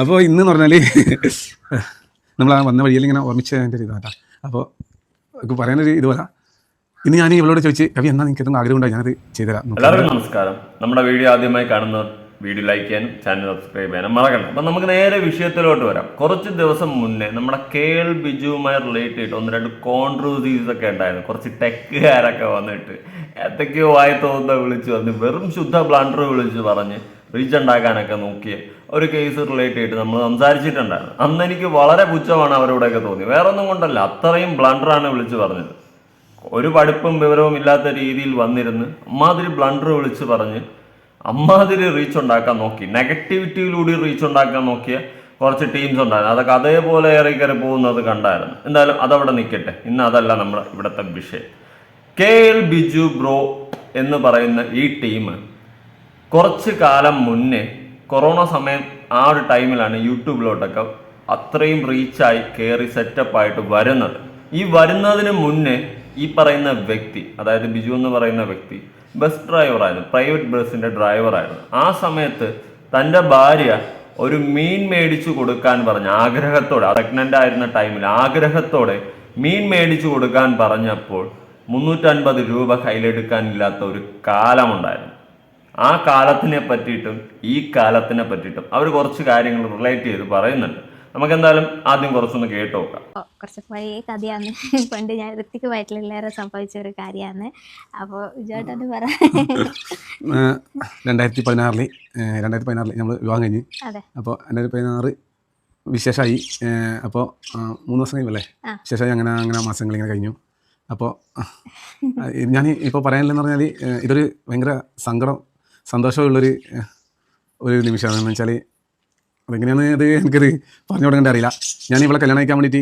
അപ്പോൾ ഇന്ന് എന്ന് പറഞ്ഞാൽ നമ്മൾ ആ വന്ന വഴിയിൽ ഇങ്ങനെ ഓർമ്മിച്ചതിന്റെ ഒരു ഇതാട്ടാ. അപ്പോൾ പറയാനൊരു ഇതുപോലെ ഇന്ന് ഞാൻ ഇവളോട് ചോദിച്ച് കവി എന്നാ നിങ്ങൾക്ക് എന്തെങ്കിലും ആഗ്രഹം ഉണ്ടോ? ഞാനത് ചെയ്തുതരാം. എല്ലാവർക്കും നമസ്കാരം. നമ്മുടെ വീഡിയോ ആദ്യമായി കാണുന്നവർ വീഡിയോ ലൈക്ക് ചെയ്യാനും ചാനൽ സബ്സ്ക്രൈബ് ചെയ്യാനും മറക്കണം അപ്പം നമുക്ക് നേരെ വിഷയത്തിലോട്ട് വരാം. കുറച്ച് ദിവസം മുന്നേ നമ്മുടെ കെ എൽ ബിജുവുമായി റിലേറ്റ് ചെയ്തിട്ട് ഒന്ന് രണ്ട് കോൺട്രവേഴ്സീസ് ഒക്കെ ഉണ്ടായിരുന്നു. കുറച്ച് ടെക്കുകാരൊക്കെ വന്നിട്ട് എന്തൊക്കെയോ വായി തോന്നുന്ന വിളിച്ച് വന്ന് വെറും ശുദ്ധ ബ്ലാൻഡർ വിളിച്ച് പറഞ്ഞ് റീച്ച് ഉണ്ടാക്കാനൊക്കെ നോക്കിയ. ഒരു കേസ് റിലേറ്റ് ചെയ്തിട്ട് നമ്മൾ സംസാരിച്ചിട്ടുണ്ടായിരുന്നു. അന്ന് എനിക്ക് വളരെ പുച്ഛമാണ് അവരോടൊക്കെ തോന്നി. വേറൊന്നും കൊണ്ടല്ല അത്രയും ബ്ലണ്ടറാണ് വിളിച്ചു പറഞ്ഞത്. ഒരു പഠിപ്പും വിവരവും ഇല്ലാത്ത രീതിയിൽ വന്നിരുന്ന് അമ്മാതിരി ബ്ലണ്ടർ വിളിച്ച് പറഞ്ഞ് അമ്മാതിരി റീച്ച് ഉണ്ടാക്കാൻ നോക്കി. നെഗറ്റിവിറ്റിയിലൂടെ റീച്ച് ഉണ്ടാക്കാൻ നോക്കിയ കുറച്ച് ടീംസ് ഉണ്ടായിരുന്നു. അതൊക്കെ അതേപോലെ ഏറെ കയറി പോകുന്നത് കണ്ടായിരുന്നു. എന്തായാലും അതവിടെ നിൽക്കട്ടെ. ഇന്ന് അതല്ല നമ്മുടെ ഇവിടുത്തെ വിഷയം. കെ എൽ ബിജു ബ്രോ എന്ന് പറയുന്ന ഈ ടീം കുറച്ച് കാലം മുന്നേ കൊറോണ സമയം ആ ഒരു ടൈമിലാണ് യൂട്യൂബിലോട്ടൊക്കെ അത്രയും റീച്ചായി കയറി സെറ്റപ്പായിട്ട് വരുന്നത്. ഈ വരുന്നതിന് മുന്നേ ഈ പറയുന്ന വ്യക്തി അതായത് ബിജു എന്ന് പറയുന്ന വ്യക്തി ബസ് ഡ്രൈവറായിരുന്നു പ്രൈവറ്റ് ബസ്സിന്റെ ഡ്രൈവറായിരുന്നു. ആ സമയത്ത് തന്റെ ഭാര്യ ഒരു മീൻ മേടിച്ചു കൊടുക്കാൻ പറഞ്ഞ ആഗ്രഹത്തോടെ പ്രഗ്നന്റ് ആയിരുന്ന ടൈമിൽ ആഗ്രഹത്തോടെ മീൻ മേടിച്ചു കൊടുക്കാൻ പറഞ്ഞപ്പോൾ മുന്നൂറ്റൻപത് രൂപ കയ്യിലെടുക്കാനില്ലാത്ത ഒരു കാലമുണ്ടായിരുന്നു. ആ കാലത്തിനെ പറ്റിയിട്ടും ഈ കാലത്തിനെ പറ്റിയിട്ടും അവർ കുറച്ച് കാര്യങ്ങൾ റിലേറ്റ് ചെയ്ത് പറയുന്നുണ്ട്. നമുക്ക് എന്തായാലും ആദ്യം കുറച്ചൊന്ന് കേട്ട് നോക്കാം. കുറച്ച് പഴയ കഥയാണ്. പണ്ട് ഞാൻ ഋത്തിക്ക് വയറ്റിലേറെ സംഭവിച്ച ഒരു കാര്യമാണ്. അപ്പോൾ വിജയോട്ടന് പറ. രണ്ടായിരത്തി പതിനാറിൽ രണ്ടായിരത്തി പതിനാറിൽ നമ്മൾ വിവാഹം കഴിഞ്ഞ്. അതെ. അപ്പോൾ രണ്ടായിരത്തി പതിനാറ് വിശേഷമായി അപ്പോൾ മൂന്ന് ദിവസം കഴിയുമല്ലേ. വിശേഷമായി അങ്ങനെ അങ്ങനെ മാസങ്ങൾ ഇങ്ങനെ കഴിഞ്ഞു അപ്പോൾ ഞാൻ ഇപ്പോൾ പറയാനില്ലെന്ന് പറഞ്ഞാൽ ഇതൊരു ഭയങ്കര സങ്കടം സന്തോഷമുള്ളൊരു ഒരു നിമിഷമാണ് എന്ന് വെച്ചാൽ അതെങ്ങനെയാണ് അത് എനിക്കത് പറഞ്ഞു കൊടുക്കേണ്ട അറിയില്ല. ഞാൻ ഇവിടെ കല്യാണം കഴിക്കാൻ വേണ്ടിയിട്ട്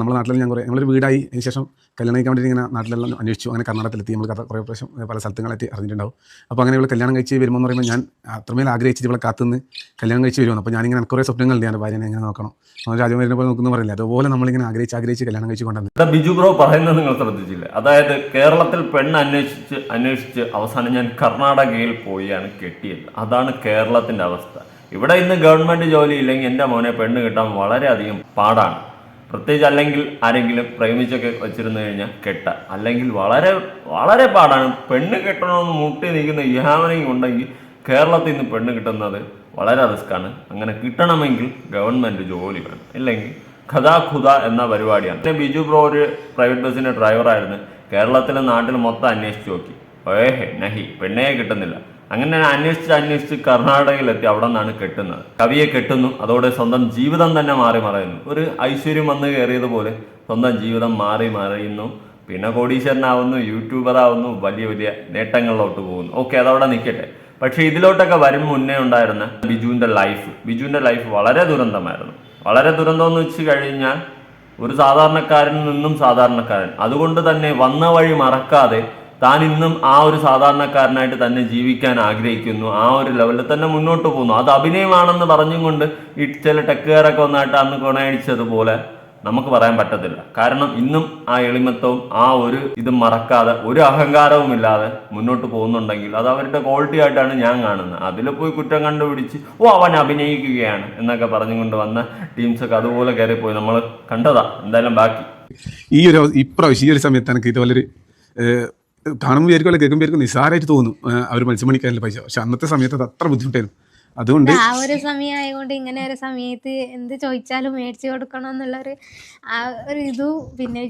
നമ്മുടെ നാട്ടിൽ ഞാൻ കുറേ നമ്മളൊരു വീടായി ശേഷം കല്യാണം കഴിക്കാൻ വേണ്ടിയിട്ട് ഇങ്ങനെ നാട്ടിലെല്ലാം അന്വേഷിച്ചു. അങ്ങനെ കർണാടകത്തിലെത്തി. നമ്മൾ കുറേ പ്രാവശ്യം പല സ്ഥലത്തുകളെത്തി അറിഞ്ഞിട്ടുണ്ടാവും. അപ്പോൾ അങ്ങനെ ഇവിടെ കല്യാണം കഴിച്ച് വരുമ്പോൾ പറയുമ്പോൾ ഞാൻ അത്രമേൽ ആഗ്രഹിച്ചിട്ട് ഇവിടെ കാത്തുനിന്ന് കല്യാണം കഴിച്ച് വരുമെന്ന് അപ്പോൾ ഞാനിങ്ങനെ കുറേ സ്വപ്നങ്ങളുണ്ട് ഞാൻ ഭാര്യനെ എങ്ങനെ നോക്കണം. നമ്മൾ രാജ്യം പോലെ നോക്കുന്നു പറയില്ല? അതുപോലെ നമ്മളിങ്ങനെ ആഗ്രഹിച്ച് ആഗ്രഹിച്ച് കല്യാണം കഴിച്ച് കൊണ്ടുവന്നു. ബിജു ബ്രോ പറയുന്നത് നിങ്ങൾ ശ്രദ്ധിച്ചില്ല? അതായത് കേരളത്തിൽ പെണ്ണ് അന്വേഷിച്ച് അന്വേഷിച്ച് അവസാനം ഞാൻ കർണാടകയിൽ പോയാണ് കെട്ടിയത്. അതാണ് കേരളത്തിന്റെ അവസ്ഥ. ഇവിടെ ഇന്ന് ഗവൺമെന്റ് ജോലി ഇല്ലെങ്കിൽ എന്റെ മോനെ പെണ്ണ് കിട്ടാൻ വളരെയധികം പാടാണ്. പ്രത്യേകിച്ച് അല്ലെങ്കിൽ ആരെങ്കിലും പ്രേമിച്ചൊക്കെ വെച്ചിരുന്നു കഴിഞ്ഞാൽ കെട്ട. അല്ലെങ്കിൽ വളരെ വളരെ പാടാണ്. പെണ്ണ് കെട്ടണമെന്ന് മുട്ടി നിൽക്കുന്ന യാമനയും ഉണ്ടെങ്കിൽ കേരളത്തിൽ നിന്ന് പെണ്ണ് കിട്ടുന്നത് വളരെ റിസ്ക്കാണ്. അങ്ങനെ കിട്ടണമെങ്കിൽ ഗവൺമെന്റ് ജോലി വേണം. ഇല്ലെങ്കിൽ ഖദാ ഖുദ എന്ന പരിപാടിയാണ്. പിന്നെ ബിജു ബ്രോ ഒരു പ്രൈവറ്റ് ബസ്സിന്റെ ഡ്രൈവറായിരുന്നു. കേരളത്തിലെ നാട്ടിൽ മൊത്തം അന്വേഷിച്ച് നോക്കി. ഏഹേ നഹി പെണ്ണേ കിട്ടുന്നില്ല. അങ്ങനെ അന്വേഷിച്ച് അന്വേഷിച്ച് കർണാടകയിലെത്തി അവിടെ നിന്നാണ് കെട്ടുന്നത്. കവിയെ കെട്ടുന്നു. അതോടെ സ്വന്തം ജീവിതം തന്നെ മാറി മറയുന്നു. ഒരു ഐശ്വര്യം വന്ന് കയറിയതുപോലെ സ്വന്തം ജീവിതം മാറി മറയുന്നു. പിന്നെ കോടീശ്വരനാവുന്നു യൂട്യൂബർ ആവുന്നു വലിയ വലിയ നേട്ടങ്ങളിലോട്ട് പോകുന്നു. ഓക്കെ അതവിടെ നിൽക്കട്ടെ. പക്ഷേ ഇതിലോട്ടൊക്കെ വരും മുന്നേ ഉണ്ടായിരുന്ന ബിജുവിന്റെ ലൈഫ്. ബിജുവിന്റെ ലൈഫ് വളരെ ദുരന്തമായിരുന്നു. വളരെ ദുരന്തം എന്ന് വെച്ച് കഴിഞ്ഞാൽ ഒരു സാധാരണക്കാരനിൽ നിന്നും സാധാരണക്കാരൻ. അതുകൊണ്ട് തന്നെ വന്ന വഴി മറക്കാതെ താൻ ഇന്നും ആ ഒരു സാധാരണക്കാരനായിട്ട് തന്നെ ജീവിക്കാൻ ആഗ്രഹിക്കുന്നു. ആ ഒരു ലെവലിൽ തന്നെ മുന്നോട്ട് പോകുന്നു. അത് അഭിനയമാണെന്ന് പറഞ്ഞും കൊണ്ട് ഈ ചില ടെക്കുകാരൊക്കെ ഒന്നായിട്ട് അന്ന് കൊണയടിച്ചതുപോലെ നമുക്ക് പറയാൻ പറ്റത്തില്ല. കാരണം ഇന്നും ആ എളിമത്വവും ആ ഒരു ഇത് മറക്കാതെ ഒരു അഹങ്കാരവും ഇല്ലാതെ മുന്നോട്ട് പോകുന്നുണ്ടെങ്കിൽ അത് അവരുടെ ക്വാളിറ്റി ആയിട്ടാണ് ഞാൻ കാണുന്നത്. അതിൽ പോയി കുറ്റം കണ്ടുപിടിച്ച് ഓ അവൻ അഭിനയിക്കുകയാണ് എന്നൊക്കെ പറഞ്ഞുകൊണ്ട് വന്ന ടീംസൊക്കെ അതുപോലെ കയറിപ്പോയി. നമ്മൾ കണ്ടതാ. എന്തായാലും ബാക്കി. ഈ ഒരു ഇപ്രാവശ്യം ഈ ഒരു സമയത്ത് എനിക്ക് ഇതുപോലൊരു കാണുമ്പോൾ വിചാരിക്കും കേൾക്കുമ്പോൾ വിചാരിക്കും നിസ്സാരമായിട്ട് തോന്നും. അവർ മത്സ്യമണിക്കാരിൽ പൈസ. പക്ഷെ അന്നത്തെ സമയത്ത് അത് അത്ര ബുദ്ധിമുട്ടായിരുന്നു. അതുകൊണ്ട് ആ ഒരു സമയമായതുകൊണ്ട് ഇങ്ങനെ ഒരു സമയത്ത് എന്ത് ചോദിച്ചാലും മേടിച്ചു കൊടുക്കണം എന്നുള്ളൊരു ആ ഒരു ഇതു. പിന്നെ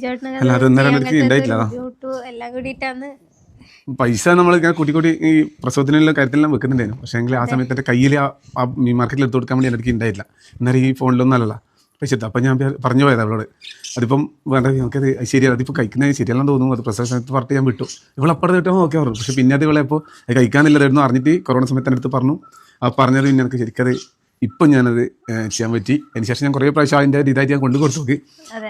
എല്ലാം കൂടിയിട്ടാണ്. പൈസ നമ്മൾ ഇങ്ങനെ കൂട്ടി കൂട്ടി ഈ പ്രസവത്തിനുള്ള കാര്യത്തിലെല്ലാം വെക്കുന്നുണ്ടായിരുന്നു. പക്ഷേ എങ്കിൽ ആ സമയത്ത് എന്റെ കയ്യിൽ ആ മീൻ മാർക്കറ്റിൽ എടുത്തു കൊടുക്കാൻ വേണ്ടി എനിക്ക് ഉണ്ടായില്ല എന്നാലും ഈ ഫോണിലൊന്നും അല്ലല്ല. എടുത്ത് അപ്പം ഞാൻ പറഞ്ഞു പോയത് അവളോട് അതിപ്പം വേണ്ട നമുക്കത് ശരിയാണ് അതിപ്പോൾ കഴിക്കുന്നത് ശരിയല്ലെന്ന് തോന്നുന്നു. അത് പ്രസവ സമയത്ത് പറഞ്ഞിട്ട് ഞാൻ വിട്ടു. ഇവളപ്പുറത്ത് വിട്ടാൽ ഓക്കെ പറഞ്ഞു. പക്ഷേ പിന്നെ അത് ഇവളെ ഇപ്പോൾ അത് കഴിക്കാനില്ലായിരുന്നു അറിഞ്ഞിട്ട് കൊറോണ സമയത്ത് എന്റെ അടുത്ത് പറഞ്ഞു. ആ പറഞ്ഞത് പിന്നെ എനിക്ക് ശരിക്കത് ഇപ്പം ഞാനത് ചെയ്യാൻ പറ്റി. അതിന് ശേഷം ഞാൻ കുറേ പ്രാവശ്യം അതിന്റെ ഒരു ഇതായിട്ട് ഞാൻ കൊണ്ടു കൊടുത്തു. നോക്കി.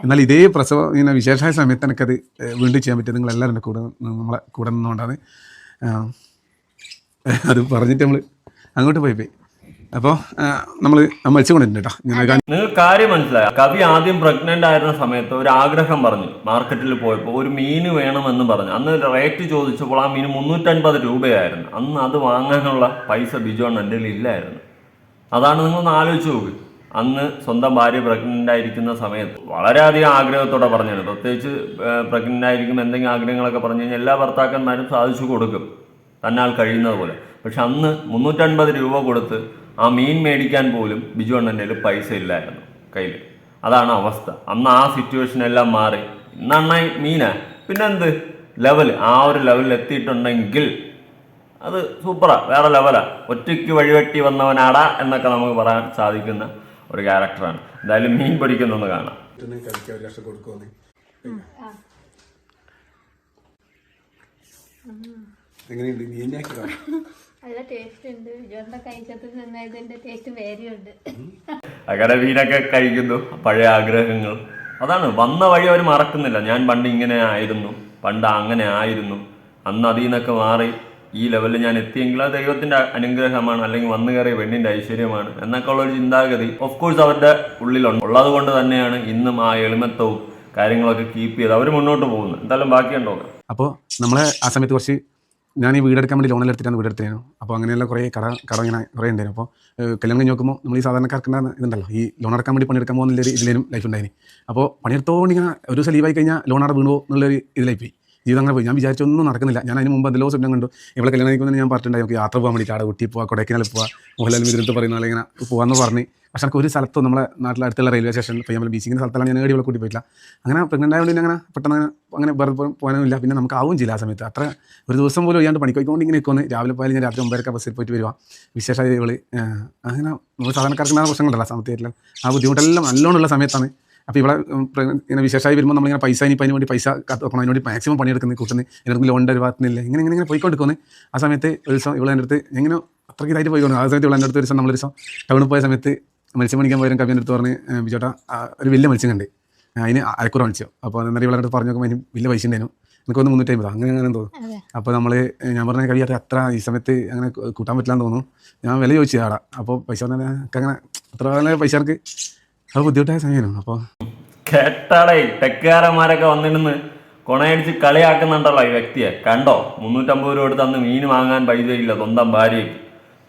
എന്നാൽ ഇതേ പ്രസവം ഇങ്ങനെ വിശേഷമായ സമയത്ത് എനിക്കത് വീണ്ടും ചെയ്യാൻ പറ്റും നിങ്ങൾ എല്ലാവരും എന്റെ കൂടെ നമ്മളെ കൂടെ നിന്നുകൊണ്ടാണ്. അത് പറഞ്ഞിട്ട് നമ്മൾ അങ്ങോട്ട് പോയി പോയി. അപ്പോൾ നമ്മൾ മത്സ്യം കേട്ടോ. നിങ്ങൾ കാര്യം മനസ്സിലായ? കവി ആദ്യം പ്രഗ്നന്റ് ആയിരുന്ന സമയത്ത് ഒരു ആഗ്രഹം പറഞ്ഞു മാർക്കറ്റിൽ പോയപ്പോൾ ഒരു മീന് വേണമെന്ന് പറഞ്ഞു. അന്ന് റേറ്റ് ചോദിച്ചപ്പോൾ ആ മീൻ മുന്നൂറ്റൻപത് രൂപയായിരുന്നു. അന്ന് അത് വാങ്ങാനുള്ള പൈസ ബിജോൺ എന്റെ ഇല്ലായിരുന്നു. അതാണ് നിങ്ങളൊന്ന് ആലോചിച്ച് നോക്ക്. അന്ന് സ്വന്തം ഭാര്യ പ്രഗ്നന്റ് ആയിരിക്കുന്ന സമയത്ത് വളരെയധികം ആഗ്രഹത്തോടെ പറഞ്ഞാണ് പ്രത്യേകിച്ച് പ്രഗ്നന്റ് ആയിരിക്കും എന്തെങ്കിലും ആഗ്രഹങ്ങളൊക്കെ പറഞ്ഞു കഴിഞ്ഞാൽ എല്ലാ ഭർത്താക്കന്മാരും സാധിച്ചു കൊടുക്കും. തന്നാൽ കഴിയുന്നത് പോലെ. പക്ഷെ അന്ന് മുന്നൂറ്റൻപത് രൂപ കൊടുത്ത് ആ മീൻ മേടിക്കാൻ പോലും ബിജു അണ്ണന്റെ കയ്യിൽ പൈസ ഇല്ലായിരുന്നു കയ്യിൽ അതാണ് അവസ്ഥ. അന്ന് ആ സിറ്റുവേഷൻ എല്ലാം മാറി. ഇന്ന് അണ്ണായി മീനാ? പിന്നെന്ത്? ലെവൽ ആ ഒരു ലെവലിൽ എത്തിയിട്ടുണ്ടെങ്കിൽ അത് സൂപ്പറാ വേറെ ലെവലാ ഒറ്റയ്ക്ക് വഴിവെട്ടി വന്നവനാടാ എന്നൊക്കെ നമുക്ക് പറയാൻ സാധിക്കുന്ന ഒരു ക്യാരക്ടറാണ് എന്തായാലും മീൻ പൊരിക്കുന്നൊന്ന് കാണാം. എങ്ങനെയുണ്ട്? മീനാക്കി നല്ല ടേസ്റ്റ് ഉണ്ട്. കഴിച്ചത് ടേസ്റ്റ് അങ്ങനെ കഴിക്കുന്നു. പഴയ ആഗ്രഹങ്ങൾ. അതാണ്. വന്ന വഴി അവർ മറക്കുന്നില്ല. ഞാൻ പണ്ട് ഇങ്ങനെ ആയിരുന്നു. പണ്ട് അങ്ങനെ ആയിരുന്നു. അന്ന് അതിൽ നിന്നൊക്കെ മാറി ഈ ലെവലിൽ ഞാൻ എത്തിയെങ്കിൽ അത് ദൈവത്തിന്റെ അനുഗ്രഹമാണ്. അല്ലെങ്കിൽ വന്നു കയറിയ പെണ്ണിന്റെ ഐശ്വര്യമാണ്. എന്നൊക്കെ ഉള്ള ഒരു ചിന്താഗതി ഓഫ് കോഴ്സ് അവരുടെ ഉള്ളിലുണ്ട്. ഉള്ളത് കൊണ്ട് തന്നെയാണ് ഇന്നും ആ എളിമത്തവും കാര്യങ്ങളൊക്കെ കീപ്പ് ചെയ്ത് അവർ മുന്നോട്ട് പോകുന്നത്. എന്തായാലും ബാക്കിയുണ്ടോ? അപ്പോൾ നമ്മളെ ആ സമയത്ത് കുറച്ച് ഞാൻ ഈ വീടെടുക്കാൻ വേണ്ടി ലോണെല്ലാം എടുത്തിട്ടാണ് വീടെടുത്തിരുന്നു അപ്പോൾ അങ്ങനെയുള്ള കുറേ കട കട ഇങ്ങനെ കുറേ ഉണ്ടായിരുന്നു. അപ്പോൾ കല്യാണം കഴിഞ്ഞ് നോക്കുമ്പോൾ നമ്മൾ ഈ സാധാരണക്കാർക്ക് ഇതുണ്ടല്ലോ ഈ ലോൺ അടക്കാൻ വേണ്ടി പണിയെടുക്കാൻ പോകുന്ന ഒരു ഇതിലേനും ലൈഫ് ഉണ്ടായിന് അപ്പോൾ പണിയെടുത്തോണ്ട് ഇങ്ങനെ ഒരു ദിവസം ലീവായി കഴിഞ്ഞാൽ ലോൺ അവിടെ വീണോ എന്നുള്ളൊരു ഇതിലായി പോയി ജീവിതം അങ്ങനെ പോയി ഞാൻ വിചാരിച്ചൊന്നും നടക്കുന്നില്ല. ഞാൻ അതിന് മുമ്പ് എന്തെല്ലോ സ്വപ്നം കണ്ടു. ഇവിടെ കല്യാണം കഴിക്കുന്ന ഞാൻ പറഞ്ഞിട്ടുണ്ടായി നമുക്ക് യാത്ര പോകാൻ വേണ്ടി ആടെ ഊട്ടി പോവാ കൊടൈക്കനാൽ പോവാ മോഹൻലാൽ മിതിരത്ത് പറയുന്ന പോലെ ഇങ്ങനെ പോകാമെന്ന് പറഞ്ഞ്. പക്ഷെ എനിക്ക് ഒരു സ്ഥലത്തും നമ്മുടെ നാട്ടിലെ അടുത്തുള്ള റെയിൽവേ സ്റ്റേഷൻ പയ്യാമ്പല ബീച്ചിങ്ങിന്റെ സ്ഥലത്താണ് ഞാൻ ഏടി ഇവിടെ കൂട്ടി പോയിട്ടില്ല. അങ്ങനെ പ്രഗ്നന്റ് ആയതുകൊണ്ട് അങ്ങനെ പെട്ടെന്ന് അങ്ങനെ വേറെ വെറുതെ പോ- ഇല്ല. പിന്നെ നമുക്ക് ആവും ചില സമയത്ത്. അത്ര ഒരു ദിവസം പോലും ഒഴിയാണ്ട് പണിക്കോയിക്കൊണ്ട് ഇങ്ങനെ നിൽക്കുന്നു രാവിലെ പോയാലും ഞാൻ രാത്രി ഒമ്പതരക്ക ബസ്സിൽ പോയിട്ട് വരുവാ. വിശേഷ ഇവൾ അങ്ങനെ നമ്മൾ സാധാരണക്കാർക്ക് പ്രശ്നങ്ങളുണ്ടല്ലോ സാമ്പത്തികമായിട്ടുള്ള ആ ബുദ്ധിമുട്ടെല്ലാം നല്ലോണമുള്ള സമയത്താണ് അപ്പോൾ ഇവിടെ ഇങ്ങനെ വിശേഷമായി വരുമ്പോൾ നമ്മളിങ്ങനെ പൈസ ഇനി അതിന് വേണ്ടി പൈസ കാത്ത് വെക്കണം? അതിന് വേണ്ടി മാക്സിമം പണിയെടുക്കുന്നത് കൂട്ടുന്നത് എനിക്ക് ലോൺ ഒരു ഭാഗത്തുനിന്നില്ല ഇങ്ങനെ ഇങ്ങനെ ഇങ്ങനെ പോയിക്കൊണ്ടിരിക്കുന്നു ആ സമയത്ത് ഒരു ദിവസം ഇവിടെ എന്റെ അടുത്ത് എങ്ങനെ അത്രയ്ക്ക് ഇതായിട്ട് പോയിക്കൊണ്ട് ആ സമയത്ത് ഇവിടെ എന്റെ അടുത്ത് ഒരു ദിവസം നമ്മളൊരു ദിവസം ടൗണിൽ പോയ സമയത്ത് മത്സ്യം പണിക്കാൻ പോയാലും കവിന്റെ അടുത്ത് പറഞ്ഞ് ബിജോട്ട ഒരു വലിയ മത്സ്യം കണ്ട്. അതിന് അരക്കൂറ മത്സ്യം അപ്പോൾ എന്നിട്ട് ഇവിടെ അടുത്ത് പറഞ്ഞു നോക്കുമ്പോൾ അതിന് വലിയ പൈസ ഉണ്ടായിരുന്നു. എനിക്കൊന്ന് മുന്നൂറ്റി അമ്പത്. അങ്ങനെ അങ്ങനെ തോന്നുന്നു അപ്പോൾ നമ്മൾ ഞാൻ പറഞ്ഞ കഴിയാത്ത അത്ര ഈ സമയത്ത് അങ്ങനെ കൂട്ടാൻ പറ്റില്ലാന്ന് തോന്നുന്നു. ഞാൻ വില ചോദിച്ചു ആടാ അപ്പോൾ പൈസ പറഞ്ഞാൽ അങ്ങനെ അത്ര നല്ല പൈസ എനിക്ക് അത് ബുദ്ധിമുട്ടായ സമയമാണ് ടെക്കാരന്മാരൊക്കെ വന്നിരുന്ന് കൊണയടിച്ച് കളിയാക്കുന്നുണ്ടല്ലോ ഈ വ്യക്തിയെ. കണ്ടോ? മുന്നൂറ്റമ്പത് രൂപ എടുത്ത് അന്ന് മീൻ വാങ്ങാൻ പൈസ ഇല്ല സ്വന്തം ഭാര്യയ്ക്ക്.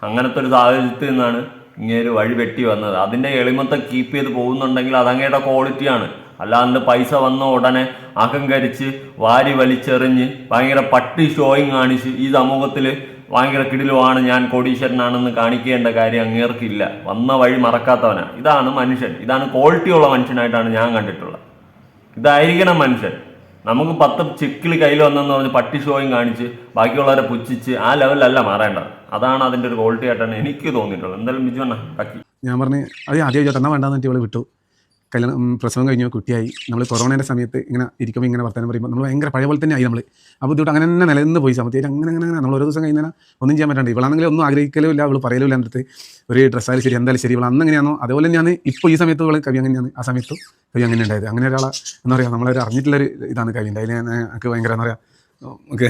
അങ്ങനത്തെ ഒരു സാഹചര്യത്തിൽ നിന്നാണ് ഇങ്ങനെ വഴി വെട്ടി വന്നത്. അതിന്റെ എളിമത്തെ കീപ്പ് ചെയ്ത് പോകുന്നുണ്ടെങ്കിൽ അതങ്ങയുടെ ക്വാളിറ്റി ക്വാളിറ്റിയാണ് അല്ലാണ്ട് പൈസ വന്ന ഉടനെ അഹങ്കരിച്ച് വാരി വലിച്ചെറിഞ്ഞ് ഭയങ്കര പട്ടി ഷോയിങ് കാണിച്ച് ഈ സമൂഹത്തിൽ ഭയങ്കര കിടിലുമാണ് ഞാൻ കോടീശ്വരനാണെന്ന് കാണിക്കേണ്ട കാര്യം അങ്ങേർക്കില്ല. വന്ന വഴി മറക്കാത്തവനാ. ഇതാണ് മനുഷ്യൻ. ഇതാണ് ക്വാളിറ്റിയുള്ള മനുഷ്യനായിട്ടാണ് ഞാൻ കണ്ടിട്ടുള്ളത്. ഇതായിരിക്കണം മനുഷ്യൻ. നമുക്ക് പത്ത് ചിക്കിളി കയ്യിൽ വന്നെന്ന് പറഞ്ഞ് പട്ടി ഷോയും കാണിച്ച് ബാക്കിയുള്ളവരെ പുച്ഛിച്ച് ആ ലെവലല്ല മാറേണ്ടത്. അതാണ് അതിന്റെ ഒരു ക്വാളിറ്റി ആയിട്ടാണ് എനിക്ക് തോന്നിയിട്ടുള്ളത്. എന്തായാലും ബിജു ബാക്കി. ഞാൻ പറഞ്ഞു അത് ആദ്യം എന്നാ വേണ്ടാന്ന് വിട്ടു. കല്യാണം പ്രസവം കഴിഞ്ഞു കുട്ടിയായി. നമ്മൾ കൊറോണയുടെ സമയത്ത് ഇങ്ങനെ ഇരിക്കുമ്പോൾ ഇങ്ങനെ വർത്തമാനം പറയുമ്പോൾ നമ്മൾ ഭയങ്കര പഴയ പോലെ തന്നെ ആയി നമ്മൾ ആ ബുദ്ധിമുട്ട് അങ്ങനെ തന്നെ നിലനിന്ന് പോയി സമയത്ത് അങ്ങനെ അങ്ങനെ അങ്ങനെ നമ്മൾ ഒരു ദിവസം കഴിഞ്ഞാൽ ഒന്നും ചെയ്യാൻ പറ്റാണ്ട്. ഇവളാണെങ്കിൽ ഒന്നും ആഗ്രഹിക്കലും ഇല്ല അവൾ പറയലും ഇല്ല എന്റെ ഒരു ഡ്രസ്സായാലും ശരി എന്തായാലും ശരി. ഇവൾ അന്ന് എങ്ങനെയാണോ അതുപോലെ തന്നെയാണ് ഇപ്പോൾ ഈ സമയത്ത് ഇവൾ കവി അങ്ങനെയാണ്. ആ സമയത്ത് കവി അങ്ങനെ ഉണ്ടായത്. അങ്ങനെ ഒരാളെ എന്താ പറയുക നമ്മളൊരു അറിഞ്ഞിട്ടുള്ളൊരു ഇതാണ് കവിന്റെ അതിൽ എനിക്ക് ഭയങ്കര എന്താ പറയുക നമുക്ക്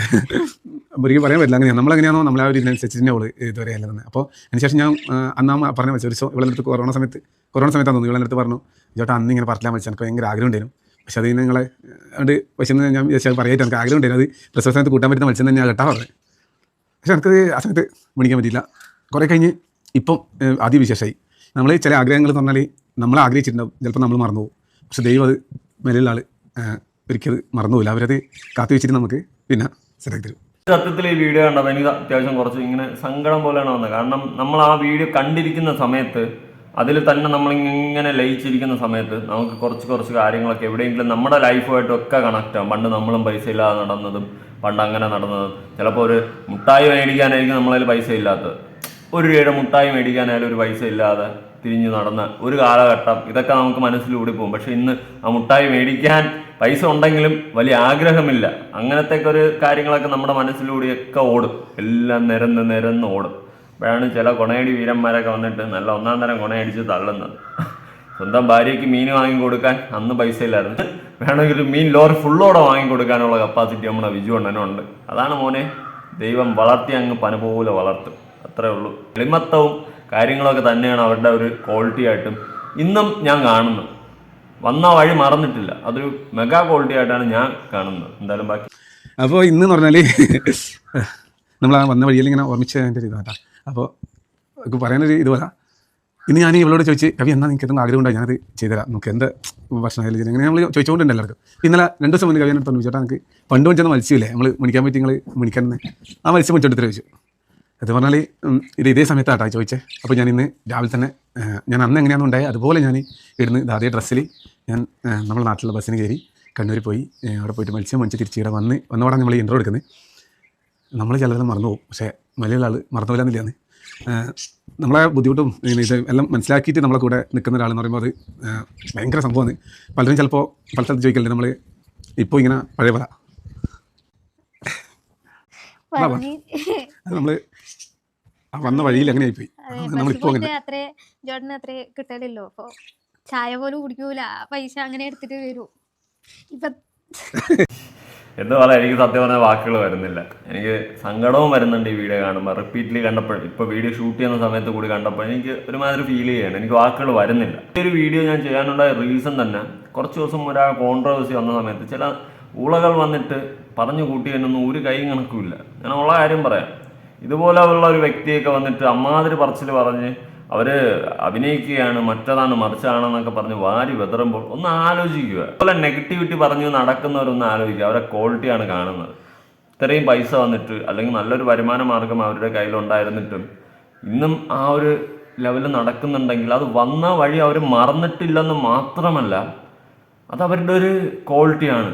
ഒരിക്കലും പറയാൻ പറ്റില്ല. അങ്ങനെയാണ് നമ്മളെങ്ങനെയാണോ നമ്മൾ ആ ഒരു ഇതിനനുസരിച്ച് തന്നെ അവൾ ഇതുവരെ അല്ലെന്ന് അപ്പോൾ അതിനുശേഷം ഞാൻ അന്നാമ പറഞ്ഞ വെച്ചു ഒരു ദിവസം ഇവളെ കൊറോണ സമയത്ത് കൊറോണ സമയത്താണ് തോന്നുന്നു. ഇവളെടുത്ത് പറഞ്ഞു ചേട്ടാ അന്ന് ഇങ്ങനെ പറഞ്ഞാൽ മതി എനിക്ക് ഭയങ്കര ആഗ്രഹം ഉണ്ടായിരുന്നു. പക്ഷെ അത് നിങ്ങളെ അതുകൊണ്ട് പക്ഷേ ഞാൻ വിചാരിച്ചാൽ പറയായിട്ട് എനിക്ക് ആഗ്രഹം ഉണ്ടായിരുന്നു. അത് പ്രസവ സമയത്ത് കൂട്ടാൻ പറ്റുന്ന മത്സ്യം തന്നെയാണ് കേട്ടാ പറഞ്ഞത്. പക്ഷെ എനിക്കത് ആ സമയത്ത് മേടിക്കാൻ പറ്റിയില്ല. കുറേ കഴിഞ്ഞ് ഇപ്പം ആദ്യ വിശേഷമായി നമ്മൾ ചില ആഗ്രഹങ്ങൾ എന്ന് പറഞ്ഞാൽ നമ്മൾ ആഗ്രഹിച്ചിട്ടുണ്ടാവും. ചിലപ്പോൾ നമ്മൾ മറന്നു പോകും പക്ഷെ ദൈവം അത് മേലുള്ള ആൾ ഒരിക്കലും മറന്നുപോകില്ല. അവരത് കാത്തു വെച്ചിട്ട് നമുക്ക് പിന്നെ സെലക്ട് തരും. സത്യത്തിൽ ഈ വീഡിയോ കണ്ടപ്പോൾ എനിക്ക് അത്യാവശ്യം കുറച്ച് ഇങ്ങനെ സങ്കടം പോലെയാണ് വന്നത്. കാരണം നമ്മൾ ആ വീഡിയോ കണ്ടിരിക്കുന്ന സമയത്ത് അതിൽ തന്നെ നമ്മൾ ഇങ്ങനെ ലയിച്ചിരിക്കുന്ന സമയത്ത് നമുക്ക് കുറച്ച് കുറച്ച് കാര്യങ്ങളൊക്കെ എവിടെയെങ്കിലും നമ്മുടെ ലൈഫുമായിട്ടൊക്കെ കണക്റ്റ് ആവും. പണ്ട് നമ്മളും പൈസ ഇല്ലാതെ നടന്നതും പണ്ട് അങ്ങനെ നടന്നതും. ചിലപ്പോൾ ഒരു മുട്ടായി മേടിക്കാനായിരിക്കും നമ്മളതിൽ പൈസ ഇല്ലാത്തത്. ഒരു രൂപയുടെ മുട്ടായി മേടിക്കാനായാലും ഒരു പൈസ ഇല്ലാതെ തിരിഞ്ഞു നടന്ന ഒരു കാലഘട്ടം. ഇതൊക്കെ നമുക്ക് മനസ്സിലൂടി പോകും. പക്ഷെ ഇന്ന് ആ മുട്ടായി മേടിക്കാൻ പൈസ ഉണ്ടെങ്കിലും വലിയ ആഗ്രഹമില്ല. അങ്ങനത്തെ ഒരു കാര്യങ്ങളൊക്കെ നമ്മുടെ മനസ്സിലൂടെയൊക്കെ ഓടും. എല്ലാം നിരന്ന് നിരന്ന് ഓടും. അപ്പോഴാണ് ചില കൊണയടി വീരന്മാരൊക്കെ വന്നിട്ട് നല്ല ഒന്നാം തരം കൊണയടിച്ച് തള്ളുന്നത്. സ്വന്തം ഭാര്യയ്ക്ക് മീൻ വാങ്ങി കൊടുക്കാൻ അന്ന് പൈസ ഇല്ലായിരുന്നു. വേണമെങ്കിൽ മീൻ ലോറി ഫുള്ളോടെ വാങ്ങി കൊടുക്കാനുള്ള കപ്പാസിറ്റി നമ്മുടെ വിജു അണ്ണനുണ്ട് അതാണ് മോനെ ദൈവം വളർത്തി അങ്ങ് പന പോലെ വളർത്തും. അത്രേ ഉള്ളൂ. എളിമത്തവും കാര്യങ്ങളൊക്കെ തന്നെയാണ് അവരുടെ ഒരു ക്വാളിറ്റി ആയിട്ടും ഇന്നും ഞാൻ കാണുന്നു വന്ന വഴി മറന്നിട്ടില്ല. അതൊരു മെഗാ ക്വാളിറ്റി ആയിട്ടാണ് ഞാൻ കാണുന്നത്. എന്തായാലും ബാക്കി അപ്പോൾ ഇന്ന് പറഞ്ഞാൽ നമ്മൾ ആ വന്ന വഴിയിൽ ഇങ്ങനെ ഓർമ്മിച്ചതിന്റെ ഒരു ഇതാട്ടാ അപ്പോൾ നമുക്ക് പറയാനൊരു ഇതുപോലെ. ഇന്ന് ഞാൻ ഇവളോട് ചോദിച്ച് കവി എന്നാ നിങ്ങൾക്ക് എന്തെങ്കിലും ആഗ്രഹം ഉണ്ടായി? ഞാനത് ചെയ്തുതരാം. നമുക്ക് എന്ത് ഭക്ഷണം ആയാലും ഇങ്ങനെ നമ്മൾ ചോദിച്ചുകൊണ്ടുണ്ട് എല്ലാവർക്കും. ഇന്നലെ രണ്ട് ദിവസം മുന്നേ കവി പറഞ്ഞു ചേട്ടാ നമുക്ക് പണ്ട് വെച്ചാൽ മത്സ്യമില്ലേ? നമ്മൾ മണിക്കാൻ പറ്റി നിങ്ങൾ മണിക്കാൻ ആ മത്സ്യം വെച്ചെടുത്തിട്ട് ചോദിച്ചു. അത് പറഞ്ഞാൽ ഇത് ഇതേ സമയത്താട്ടാ ചോദിച്ചേ. അപ്പോൾ ഞാൻ ഇന്ന് രാവിലെ തന്നെ ഞാൻ അന്ന് എങ്ങനെയാണെന്ന് ഉണ്ടായത് അതുപോലെ ഞാൻ ഇടുന്ന് ദാദിയ ഡ്രസ്സിൽ ഞാൻ നമ്മുടെ നാട്ടിലുള്ള ബസ്സിന് കയറി കണ്ണൂർ പോയി അവിടെ പോയിട്ട് മത്സ്യം മണിച്ച് തിരിച്ച് ഇവിടെ വന്ന് വന്നവിടെ നമ്മൾ ഇന്റർവ്യൂ എടുക്കുന്നത് നമ്മൾ ചിലരെല്ലാം മറന്നു പോകും. പക്ഷേ മലയാള ആൾ മറന്നു പോലെന്നില്ലാന്ന് നമ്മളെ ബുദ്ധിമുട്ടും ഇത് എല്ലാം മനസ്സിലാക്കിയിട്ട് നമ്മളെ കൂടെ നിൽക്കുന്ന ഒരാളെന്ന് പറയുമ്പോൾ അത് ഭയങ്കര സംഭവമാണ് പലരും ചിലപ്പോൾ പല സ്ഥലത്ത് ചോദിക്കലുണ്ട് നമ്മൾ ഇപ്പോൾ ഇങ്ങനെ പഴയ പല അത് നമ്മൾ വന്ന വഴിയിൽ അങ്ങനെ ആയിപ്പോയി. നമ്മളിപ്പോൾ അങ്ങനെ. പോയിട്ട് അത്രേ ജോർഡിന് അത്രേ കിട്ടലില്ലോ. ചായ പോലും കുടിക്കൂല. പൈസ അങ്ങനെ എടുത്തിട്ട് വരൂ. ഇപ്പൊ എന്ന് പറയാം എനിക്ക് സത്യം പറഞ്ഞ വാക്കുകൾ വരുന്നില്ല. എനിക്ക് സങ്കടവും വരുന്നുണ്ട് ഈ വീഡിയോ കാണുമ്പോൾ റിപ്പീറ്റ്ലി കണ്ടപ്പോൾ ഇപ്പോൾ വീഡിയോ ഷൂട്ട് ചെയ്യുന്ന സമയത്ത് കൂടി കണ്ടപ്പോൾ എനിക്ക് ഒരുമാതിരി ഫീൽ ചെയ്യാണ്. എനിക്ക് വാക്കുകൾ വരുന്നില്ല. ഈ ഒരു വീഡിയോ ഞാൻ ചെയ്യാനുള്ള റീസൺ തന്നെ കുറച്ച് ദിവസം ഒരാൾ കോൺട്രവേഴ്സി വന്ന സമയത്ത് ചില ഉളകൾ വന്നിട്ട് പറഞ്ഞു കൂട്ടിയെന്നൊന്നും ഒരു കൈ കണക്കുമില്ല. ഞാൻ ഉള്ള കാര്യം പറയാം. ഇതുപോലെ ഉള്ള ഒരു വ്യക്തിയൊക്കെ വന്നിട്ട് അമ്മാതിരി പറച്ചിൽ പറഞ്ഞ് അവർ അഭിനയിക്കുകയാണ് മറ്റതാണ് മറിച്ചാണെന്നൊക്കെ പറഞ്ഞ് വാരി വിതറുമ്പോൾ ഒന്ന് ആലോചിക്കുക. അതുപോലെ നെഗറ്റിവിറ്റി പറഞ്ഞ് നടക്കുന്നവരൊന്ന് ആലോചിക്കുക. അവരെ ക്വാളിറ്റിയാണ് കാണുന്നത്. ഇത്രയും പൈസ വന്നിട്ട് അല്ലെങ്കിൽ നല്ലൊരു വരുമാന മാർഗം അവരുടെ കയ്യിലുണ്ടായിരുന്നിട്ടും ഇന്നും ആ ഒരു ലെവലിൽ നടക്കുന്നുണ്ടെങ്കിൽ അത് വന്ന വഴി അവർ മറന്നിട്ടില്ലെന്ന് മാത്രമല്ല അത് അവരുടെ ഒരു ക്വാളിറ്റിയാണ്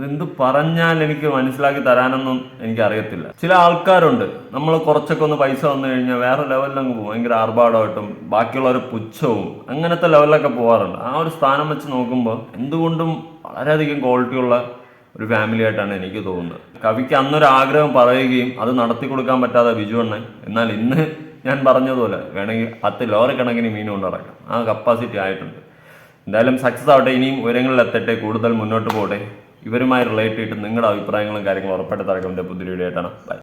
അതെന്ത് പറഞ്ഞാൽ എനിക്ക് മനസ്സിലാക്കി തരാനൊന്നും എനിക്ക് അറിയത്തില്ല ചില ആൾക്കാരുണ്ട്. നമ്മൾ കുറച്ചൊക്കെ ഒന്ന് പൈസ വന്നു കഴിഞ്ഞാൽ വേറെ ലെവലിലങ്ങ് പോകും. ഭയങ്കര ആർഭാടമായിട്ടും ബാക്കിയുള്ളവർ പുച്ഛവും അങ്ങനത്തെ ലെവലിലൊക്കെ പോകാറുണ്ട്. ആ ഒരു സ്ഥാനം വെച്ച് നോക്കുമ്പോൾ എന്തുകൊണ്ടും വളരെയധികം ക്വാളിറ്റിയുള്ള ഒരു ഫാമിലി ആയിട്ടാണ് എനിക്ക് തോന്നുന്നത്. കവിക്ക് അന്നൊരു ആഗ്രഹം പറയുകയും അത് നടത്തി കൊടുക്കാൻ പറ്റാതെ ബിജു അണ്ണൻ എന്നാൽ ഇന്ന് ഞാൻ പറഞ്ഞതുപോലെ വേണമെങ്കിൽ പത്ത് ലോറി കണക്കിന് മീൻ കൊണ്ടിറക്കാം ആ കപ്പാസിറ്റി ആയിട്ടുണ്ട്. എന്തായാലും സക്സസ് ആവട്ടെ. ഇനിയും ഉയരങ്ങളിൽ എത്തട്ടെ. കൂടുതൽ മുന്നോട്ട് പോട്ടെ ഇവരുമായി റിലേറ്റ് ചെയ്തിട്ട് നിങ്ങളുടെ അഭിപ്രായങ്ങളും കാര്യങ്ങളും ഉറപ്പായിട്ട് തറക്കുന്ന പുതിയ വീഡിയോ ആയിട്ടാണ്. ബൈ